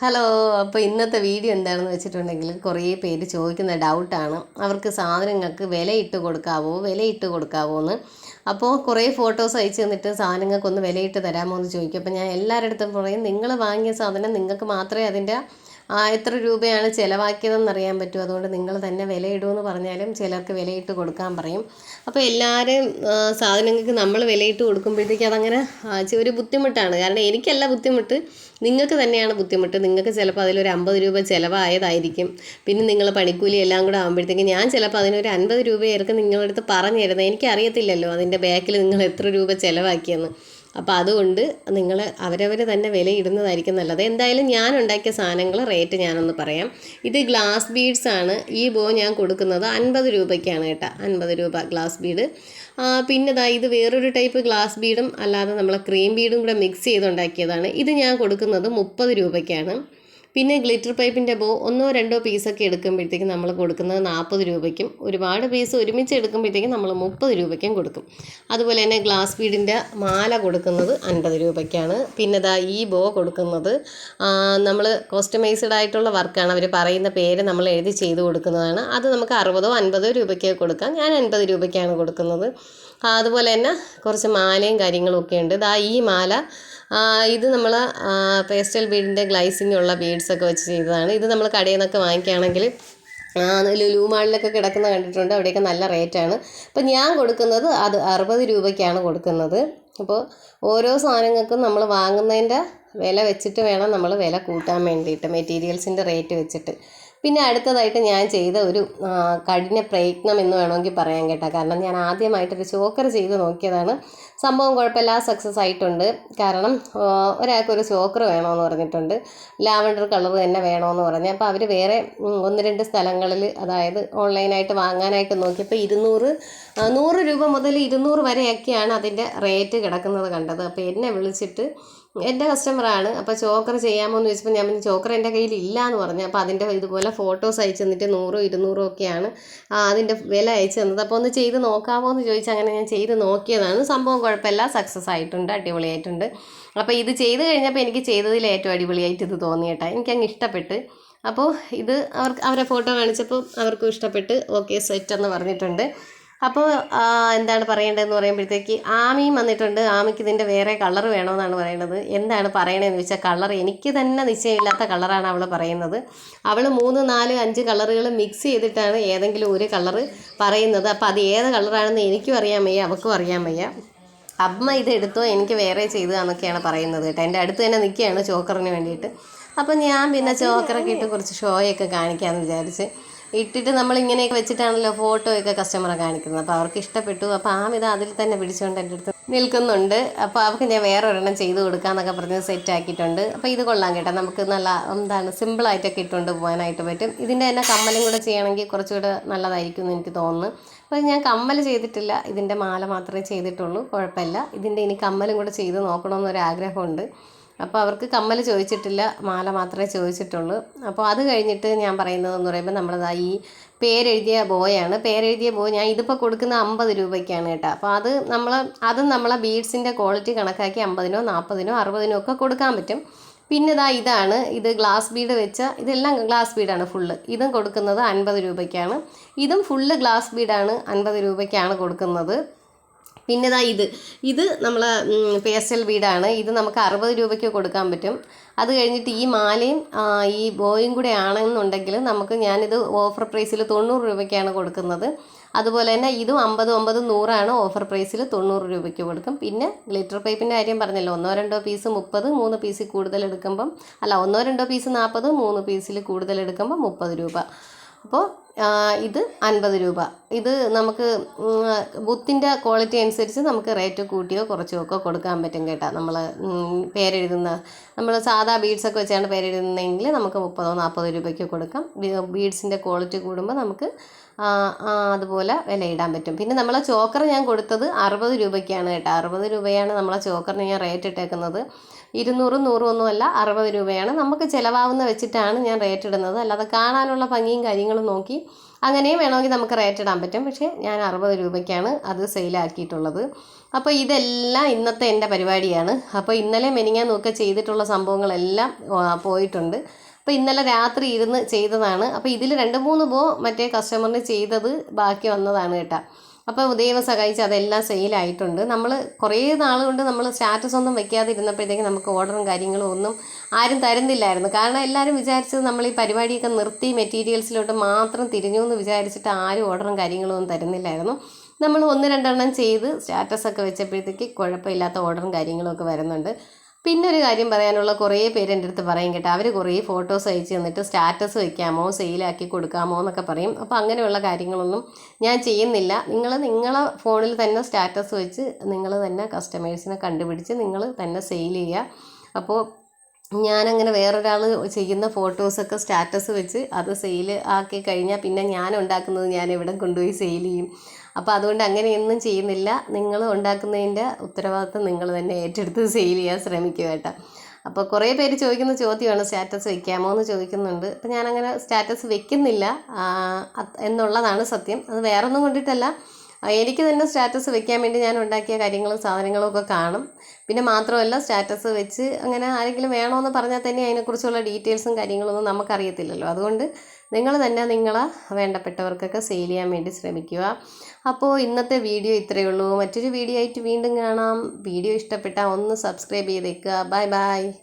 Hello അപ്പോൾ ഇന്നത്തെ video എന്താണെന്ന് വെച്ചിട്ടുണ്ടെങ്കിൽ കുറേ പേര് ചോദിക്കുന്ന ഡൗട്ടാണ്. അവർക്ക് സാധനങ്ങൾക്ക് വിലയിട്ട് കൊടുക്കാവോ വിലയിട്ട് കൊടുക്കാവോ എന്ന്. അപ്പോൾ കുറേ ഫോട്ടോസ് അയച്ചു തന്നിട്ട് സാധനങ്ങൾക്കൊന്ന് വിലയിട്ട് തരാമോ എന്ന് ചോദിക്കും. അപ്പോൾ ഞാൻ എല്ലാവരുടെ അടുത്തും പറയും നിങ്ങൾ വാങ്ങിയ സാധനം നിങ്ങൾക്ക് മാത്രമേ അതിന്റെ എത്ര രൂപയാണ് ചിലവാക്കിയതെന്ന് അറിയാൻ പറ്റും. അതുകൊണ്ട് നിങ്ങൾ തന്നെ വിലയിടുമെന്ന് പറഞ്ഞാലും ചിലർക്ക് വിലയിട്ട് കൊടുക്കാൻ പറയും. അപ്പോൾ എല്ലാവരും സാധനങ്ങൾക്ക് നമ്മൾ വിലയിട്ട് കൊടുക്കുമ്പോഴത്തേക്ക് അതങ്ങനെ ഒരു ബുദ്ധിമുട്ടാണ്. കാരണം എനിക്കല്ല ബുദ്ധിമുട്ട്. നിങ്ങൾക്ക് തന്നെയാണ് ബുദ്ധിമുട്ട്. നിങ്ങൾക്ക് ചിലപ്പോൾ അതിലൊരു അമ്പത് രൂപ ചിലവായതായിരിക്കും. പിന്നെ നിങ്ങൾ പണിക്കൂലി എല്ലാം കൂടെ ആകുമ്പോഴത്തേക്ക് ഞാൻ ചിലപ്പോൾ അതിനൊരു അൻപത് രൂപയായിരിക്കും നിങ്ങളുടെ അടുത്ത് പറഞ്ഞു തരുന്നത് എനിക്കറിയത്തില്ലല്ലോ അതിന്റെ ബാക്കിൽ നിങ്ങൾ എത്ര രൂപ ചിലവാക്കിയെന്ന്. അപ്പോൾ അതുകൊണ്ട് നിങ്ങൾ അവരവർ തന്നെ വിലയിടുന്നതായിരിക്കും നല്ലത്. എന്തായാലും ഞാൻ ഉണ്ടാക്കിയ സാധനങ്ങൾ റേറ്റ് ഞാനൊന്ന് പറയാം. ഇത് ഗ്ലാസ് ബീഡ്സ് ആണ്. ഈ ബോ ഞാൻ കൊടുക്കുന്നത് അൻപത് രൂപയ്ക്കാണ് കേട്ടോ. അൻപത് രൂപ ഗ്ലാസ് ബീഡ് പിന്നെ ദാ ഇത് വേറൊരു ടൈപ്പ് ഗ്ലാസ് ബീഡും അല്ലാതെ നമ്മൾ ക്രീം ബീഡും കൂടെ മിക്സ് ചെയ്തുണ്ടാക്കിയതാണ്. ഇത് ഞാൻ കൊടുക്കുന്നത് മുപ്പത് രൂപയ്ക്കാണ്. പിന്നെ ഗ്ലിറ്റർ പൈപ്പിന്റെ ബോ ഒന്നോ രണ്ടോ പീസൊക്കെ എടുക്കുമ്പോഴത്തേക്കും നമ്മൾ കൊടുക്കുന്നത് നാൽപ്പത് രൂപയ്ക്കും. ഒരുപാട് പീസ് ഒരുമിച്ച് എടുക്കുമ്പോഴത്തേക്കും നമ്മൾ മുപ്പത് രൂപയ്ക്കും കൊടുക്കും. അതുപോലെ തന്നെ ഗ്ലാസ് ബീഡിന്റെ മാല കൊടുക്കുന്നത് അൻപത് രൂപയ്ക്കാണ്. പിന്നെ ദാ ഈ ബോ കൊടുക്കുന്നത് നമ്മൾ കോസ്റ്റമൈസ്ഡ് ആയിട്ടുള്ള വർക്കാണ്. അവർ പറയുന്ന പേര് നമ്മൾ എഴുതി ചെയ്ത് കൊടുക്കുന്നതാണ്. അത് നമുക്ക് അറുപതോ അൻപതോ രൂപയ്ക്ക് കൊടുക്കാം. ഞാൻ അൻപത് രൂപയ്ക്കാണ് കൊടുക്കുന്നത്. അതുപോലെ തന്നെ കുറച്ച് മാലയും കാര്യങ്ങളൊക്കെ ഉണ്ട്. ദാ ഈ മാല ഇത് നമ്മൾ പേസ്റ്റൽ ബീഡിന്റെ ഗ്ലൈസിംഗ് ഉള്ള ബീഡ്സൊക്കെ വെച്ച് ചെയ്തതാണ്. ഇത് നമ്മൾ കടയിൽ നിന്നൊക്കെ വാങ്ങിക്കുകയാണെങ്കിൽ ലുലു മാളിലൊക്കെ കിടക്കുന്ന കണ്ടിട്ടുണ്ട്. അവിടെയൊക്കെ നല്ല റേറ്റാണ് അപ്പം ഞാൻ കൊടുക്കുന്നത് അത് അറുപത് രൂപയ്ക്കാണ് കൊടുക്കുന്നത്. അപ്പോൾ ഓരോ സാധനങ്ങൾക്കും നമ്മൾ വാങ്ങുന്നതിന്റെ വില വെച്ചിട്ട് വേണം നമ്മൾ വില കൂട്ടാൻ വേണ്ടിയിട്ട് മെറ്റീരിയൽസിന്റെ റേറ്റ് വെച്ചിട്ട്. പിന്നെ അടുത്തതായിട്ട് ഞാൻ ചെയ്ത ഒരു കഠിന പ്രയത്നം എന്ന് വേണമെങ്കിൽ പറയാൻ കേട്ടോ. കാരണം ഞാൻ ആദ്യമായിട്ടൊരു ചോക്കർ ചെയ്ത് നോക്കിയതാണ്. സംഭവം കുഴപ്പമില്ല സക്സസ് ആയിട്ടുണ്ട്. കാരണം ഒരാൾക്കൊരു ചോക്കർ വേണമെന്ന് പറഞ്ഞിട്ടുണ്ട്. ലാവണ്ടർ കളർ തന്നെ വേണമെന്ന് പറഞ്ഞു. അപ്പോൾ അവർ വേറെ ഒന്ന് രണ്ട് സ്ഥലങ്ങളിൽ അതായത് ഓൺലൈനായിട്ട് വാങ്ങാനായിട്ട് നോക്കിയപ്പോൾ ഇരുന്നൂറ് നൂറ് രൂപ മുതൽ ഇരുന്നൂറ് വരെയൊക്കെയാണ് അതിന്റെ റേറ്റ് കിടക്കുന്നത് കണ്ടത്. അപ്പോൾ എന്നെ വിളിച്ചിട്ട് എന്റെ കസ്റ്റമറാണ് അപ്പോൾ ചോക്കർ ചെയ്യാമോ? എന്ന് ചോദിച്ചപ്പോൾ ഞാൻ ചോക്കർ എന്റെ കയ്യിൽ ഇല്ല എന്ന് പറഞ്ഞു. അപ്പോൾ അതിന്റെ ഇതുപോലെ ഫോട്ടോസ് അയച്ചു തന്നിട്ട് നൂറും ഇരുന്നൂറും ഒക്കെയാണ് അതിന്റെ വില അയച്ചു തന്നത്. അപ്പോൾ ഒന്ന് ചെയ്ത് നോക്കാമോ എന്ന് ചോദിച്ചാൽ അങ്ങനെ ഞാൻ ചെയ്ത് നോക്കിയതാണ്. സംഭവം കുഴപ്പമില്ല സക്സസ് ആയിട്ടുണ്ട് അടിപൊളിയായിട്ടുണ്ട്. അപ്പോൾ ഇത് ചെയ്ത് കഴിഞ്ഞപ്പോൾ എനിക്ക് ചെയ്തതിൽ ഏറ്റവും അടിപൊളിയായിട്ട് ഇത് തോന്നിയിട്ടാ എനിക്ക് എനിക്കങ്ങ് ഇഷ്ടപ്പെട്ട്. അപ്പോൾ ഇത് അവർക്ക് അവരെ ഫോട്ടോ കാണിച്ചപ്പോൾ അവർക്കും ഇഷ്ടപ്പെട്ട് ഓക്കെ സെറ്റ് എന്ന് പറഞ്ഞിട്ടുണ്ട്. അപ്പോൾ എന്താണ് പറയേണ്ടതെന്ന് പറയുമ്പോഴത്തേക്ക് ആമിയും വന്നിട്ടുണ്ട്. ആമിക്ക് ഇതിന്റെ വേറെ കളർ വേണമെന്നാണ് പറയുന്നത് എന്താണ് പറയണതെന്ന് വെച്ചാൽ കളർ എനിക്ക് തന്നെ നിശ്ചയമില്ലാത്ത കളറാണ് അവൾ പറയുന്നത്. അവൾ മൂന്ന് നാല് അഞ്ച് കളറുകൾ മിക്സ് ചെയ്തിട്ടാണ് ഏതെങ്കിലും ഒരു കളർ പറയുന്നത്. അപ്പോൾ അത് ഏത് കളറാണെന്ന് എനിക്കും അറിയാൻ വയ്യ അവൾക്കും അറിയാൻ വയ്യ. അമ്മ ഇത് എടുത്തോ എനിക്ക് വേറെ ചെയ്തതാന്നൊക്കെയാണ് പറയുന്നത് കേട്ടോ. എന്റെ അടുത്ത് തന്നെ നിൽക്കുകയാണ് ചോക്കറിന് വേണ്ടിയിട്ട്. അപ്പം ഞാൻ പിന്നെ ചോക്കറൊക്കെ ഇട്ട് കുറച്ച് ഷോയൊക്കെ കാണിക്കാമെന്ന് വിചാരിച്ച്. ഇട്ടിട്ട് നമ്മൾ ഇങ്ങനെയൊക്കെ വെച്ചിട്ടാണല്ലോ ഫോട്ടോ ഒക്കെ കസ്റ്റമറെ കാണിക്കുന്നത്. അപ്പോൾ അവർക്ക് ഇഷ്ടപ്പെട്ടു. അപ്പോൾ ആ വിധം അതിൽ തന്നെ പിടിച്ചുകൊണ്ട് എന്റെ അടുത്ത് നിൽക്കുന്നുണ്ട്. അപ്പോൾ അവർക്ക് ഞാൻ വേറെ ഒരെണ്ണം ചെയ്ത് കൊടുക്കാമെന്നൊക്കെ പറഞ്ഞ് സെറ്റ് ആക്കിയിട്ടുണ്ട്. അപ്പോൾ ഇത് കൊള്ളാം കേട്ടോ. നമുക്ക് നല്ല എന്താണ് സിമ്പിളായിട്ടൊക്കെ ഇട്ടുകൊണ്ട് പോകാനായിട്ട് പറ്റും. ഇതിന്റെ തന്നെ കമ്മലും കൂടെ ചെയ്യണമെങ്കിൽ കുറച്ചുകൂടെ നല്ലതായിരിക്കും എന്ന് എനിക്ക് തോന്നുന്നു. അപ്പോൾ ഞാൻ കമ്മൽ ചെയ്തിട്ടില്ല. ഇതിന്റെ മാല മാത്രമേ ചെയ്തിട്ടുള്ളൂ. കുഴപ്പമില്ല. ഇതിന്റെ ഇനി കമ്മലും കൂടെ ചെയ്ത് നോക്കണമെന്നൊരു ആഗ്രഹമുണ്ട് അപ്പോൾ അവർക്ക് കമ്മൽ ചോദിച്ചിട്ടില്ല മാല മാത്രമേ ചോദിച്ചിട്ടുള്ളൂ. അപ്പോൾ അത് കഴിഞ്ഞിട്ട് ഞാൻ പറയുന്നതെന്ന് പറയുമ്പോൾ നമ്മളതാ ഈ പേരെഴുതിയ ബോയാണ്. പേരെഴുതിയ ബോ ഞാൻ ഇതിപ്പോൾ കൊടുക്കുന്ന അമ്പത് രൂപയ്ക്കാണ് കേട്ടോ. അപ്പോൾ അത് നമ്മൾ അത് നമ്മളെ ബീഡ്സിന്റെ ക്വാളിറ്റി കണക്കാക്കി അമ്പതിനോ നാൽപ്പതിനോ അറുപതിനോ ഒക്കെ കൊടുക്കാൻ പറ്റും. പിന്നെ ഇതാ ഇതാണ്. ഇത് ഗ്ലാസ് ബീഡ് വെച്ച ഇതെല്ലാം ഗ്ലാസ് ബീഡാണ് ഫുള്ള്. ഇതും കൊടുക്കുന്നത് അൻപത് രൂപയ്ക്കാണ്. ഇതും ഫുള്ള് ഗ്ലാസ് ബീഡാണ് അൻപത് രൂപയ്ക്കാണ് കൊടുക്കുന്നത്. പിന്നെ ഇതാ. ഇത് ഇത് നമ്മൾ പേസ്റ്റൽ വീടാണ്. ഇത് നമുക്ക് അറുപത് രൂപയ്ക്ക് കൊടുക്കാൻ പറ്റും. അത് കഴിഞ്ഞിട്ട് ഈ മാലയും ഈ ബോയും കൂടെ ആണെന്നുണ്ടെങ്കിൽ നമുക്ക് ഞാനിത് ഓഫർ പ്രൈസിൽ തൊണ്ണൂറ് രൂപയ്ക്കാണ് കൊടുക്കുന്നത്. അതുപോലെ തന്നെ ഇതും അമ്പത് ഒമ്പത് നൂറാണ് ഓഫർ പ്രൈസിൽ തൊണ്ണൂറ് രൂപയ്ക്ക് കൊടുക്കും. പിന്നെ ലിറ്റർ പൈപ്പിന്റെ കാര്യം പറഞ്ഞല്ലോ. ഒന്നോ രണ്ടോ പീസ് മുപ്പത് മൂന്ന് പീസിൽ കൂടുതൽ എടുക്കുമ്പം അല്ല ഒന്നോ രണ്ടോ പീസ് നാൽപ്പത് മൂന്ന് പീസിൽ കൂടുതൽ എടുക്കുമ്പോൾ മുപ്പത് രൂപ. അപ്പോൾ ഇത് അൻപത് രൂപ. ഇത് നമുക്ക് ബുത്തിന്റെ ക്വാളിറ്റി അനുസരിച്ച് നമുക്ക് റേറ്റ് കൂട്ടിയോ കുറച്ചോ ഒക്കെ കൊടുക്കാൻ പറ്റും കേട്ടോ. നമ്മൾ പേരെഴുതുന്ന നമ്മൾ സാധാ ബീഡ്സൊക്കെ വെച്ചാണ് പേരെഴുതുന്നതെങ്കിൽ നമുക്ക് മുപ്പതോ നാൽപ്പതോ രൂപയ്ക്ക് കൊടുക്കാം. ബീഡ്സിന്റെ ക്വാളിറ്റി കൂടുമ്പോൾ നമുക്ക് അതുപോലെ വിലയിടാൻ പറ്റും. പിന്നെ നമ്മളെ ചോക്കർ ഞാൻ കൊടുത്തത് അറുപത് രൂപയ്ക്കാണ് കേട്ടോ. അറുപത് രൂപയാണ് നമ്മളെ ചോക്കറിന് ഞാൻ റേറ്റ് ഇട്ടേക്കുന്നത്. ഇരുന്നൂറും നൂറും ഒന്നുമല്ല അറുപത് രൂപയാണ്. നമുക്ക് ചിലവാവുന്ന വെച്ചിട്ടാണ് ഞാൻ റേറ്റ് ഇടുന്നത്. അല്ലാതെ കാണാനുള്ള ഭംഗിയും കാര്യങ്ങളും നോക്കി അങ്ങനെയും വേണമെങ്കിൽ നമുക്ക് റേറ്റ് ഇടാൻ പറ്റും. പക്ഷേ ഞാൻ അറുപത് രൂപയ്ക്കാണ് അത് സെയിലാക്കിയിട്ടുള്ളത് അപ്പോൾ ഇതെല്ലാം ഇന്നത്തെ എന്റെ പരിപാടിയാണ്. അപ്പോൾ ഇന്നലെ മെനിങ്ങാൻ നോക്കുക ചെയ്തിട്ടുള്ള സംഭവങ്ങളെല്ലാം പോയിട്ടുണ്ട്. അപ്പോൾ ഇന്നലെ രാത്രി ഇരുന്ന് ചെയ്തതാണ്. അപ്പോൾ ഇതിൽ രണ്ട് മൂന്ന് പോ മറ്റേ കസ്റ്റമറിന് ചെയ്തത് ബാക്കി വന്നതാണ് കേട്ടോ. അപ്പോൾ ദൈവം സഹായിച്ച് അതെല്ലാം സെയിലായിട്ടുണ്ട്. നമ്മൾ കുറേ നാൾ കൊണ്ട് നമ്മൾ സ്റ്റാറ്റസ് ഒന്നും വെക്കാതെ ഇരുന്നപ്പോഴത്തേക്ക് നമുക്ക് ഓർഡറും കാര്യങ്ങളും ഒന്നും ആരും തരുന്നില്ലായിരുന്നു. കാരണം എല്ലാവരും വിചാരിച്ചത് നമ്മൾ ഈ പരിപാടിയൊക്കെ നിർത്തി മെറ്റീരിയൽസിലോട്ട് മാത്രം തിരിഞ്ഞു എന്ന് വിചാരിച്ചിട്ട് ആരും ഓർഡറും കാര്യങ്ങളും ഒന്നും തരുന്നില്ലായിരുന്നു. നമ്മൾ ഒന്ന് രണ്ടെണ്ണം ചെയ്ത് സ്റ്റാറ്റസൊക്കെ വെച്ചപ്പോഴത്തേക്ക് കുഴപ്പമില്ലാത്ത ഓർഡറും കാര്യങ്ങളും ഒക്കെ വരുന്നുണ്ട്. പിന്നെ ഒരു കാര്യം പറയാനുള്ള കുറേ പേര് എന്റെ അടുത്ത് പറയും കേട്ടോ. അവർ കുറേ ഫോട്ടോസ് അയച്ച് തന്നിട്ട് സ്റ്റാറ്റസ് വയ്ക്കാമോ സെയിലാക്കി കൊടുക്കാമോ എന്നൊക്കെ പറയും. അപ്പോൾ അങ്ങനെയുള്ള കാര്യങ്ങളൊന്നും ഞാൻ ചെയ്യുന്നില്ല. നിങ്ങൾ നിങ്ങളെ ഫോണിൽ തന്നെ സ്റ്റാറ്റസ് വെച്ച് നിങ്ങൾ തന്നെ കസ്റ്റമേഴ്സിനെ കണ്ടുപിടിച്ച് നിങ്ങൾ തന്നെ സെയിൽ ചെയ്യുക. അപ്പോൾ ഞാനങ്ങനെ വേറൊരാൾ ചെയ്യുന്ന ഫോട്ടോസൊക്കെ സ്റ്റാറ്റസ് വെച്ച് അത് സെയിൽ ആക്കി കഴിഞ്ഞാൽ പിന്നെ ഞാൻ ഉണ്ടാക്കുന്നത് ഞാൻ എവിടെ കൊണ്ടുപോയി സെയിൽ ചെയ്യും. അപ്പോൾ അതുകൊണ്ട് അങ്ങനെയൊന്നും ചെയ്യുന്നില്ല. നിങ്ങൾ ഉണ്ടാക്കുന്നതിന്റെ ഉത്തരവാദിത്വം നിങ്ങൾ തന്നെ ഏറ്റെടുത്ത് സെയിൽ ചെയ്യാൻ ശ്രമിക്കുക കേട്ടോ. അപ്പോൾ കുറേ പേര് ചോദിക്കുന്ന ചോദ്യമാണ് സ്റ്റാറ്റസ് വെക്കാമോ എന്ന് ചോദിക്കുന്നുണ്ട്. അപ്പോൾ ഞാനങ്ങനെ സ്റ്റാറ്റസ് വെക്കുന്നില്ല. എന്നുള്ളതാണ് സത്യം. അത് വേറൊന്നും കൊണ്ടിട്ടല്ല. എനിക്ക് തന്നെ സ്റ്റാറ്റസ് വെക്കാൻ വേണ്ടി ഞാൻ ഉണ്ടാക്കിയ കാര്യങ്ങളും സാധനങ്ങളും ഒക്കെ കാണും. പിന്നെ മാത്രമല്ല സ്റ്റാറ്റസ് വെച്ച് അങ്ങനെ ആരെങ്കിലും വേണമെന്ന് പറഞ്ഞാൽ തന്നെ അതിനെക്കുറിച്ചുള്ള ഡീറ്റെയിൽസും കാര്യങ്ങളൊന്നും നമുക്കറിയത്തില്ലല്ലോ. അതുകൊണ്ട് നിങ്ങൾ തന്നെ നിങ്ങളെ വേണ്ടപ്പെട്ടവർക്കൊക്കെ സെയിൽ ചെയ്യാൻ വേണ്ടി ശ്രമിക്കുക. അപ്പോൾ ഇന്നത്തെ വീഡിയോ ഇത്രയേ ഉള്ളൂ. മറ്റൊരു വീഡിയോ ആയിട്ട് വീണ്ടും കാണാം. വീഡിയോ ഇഷ്ടപ്പെട്ടാൽ ഒന്ന് സബ്സ്ക്രൈബ് ചെയ്തേക്കുക. Bye bye.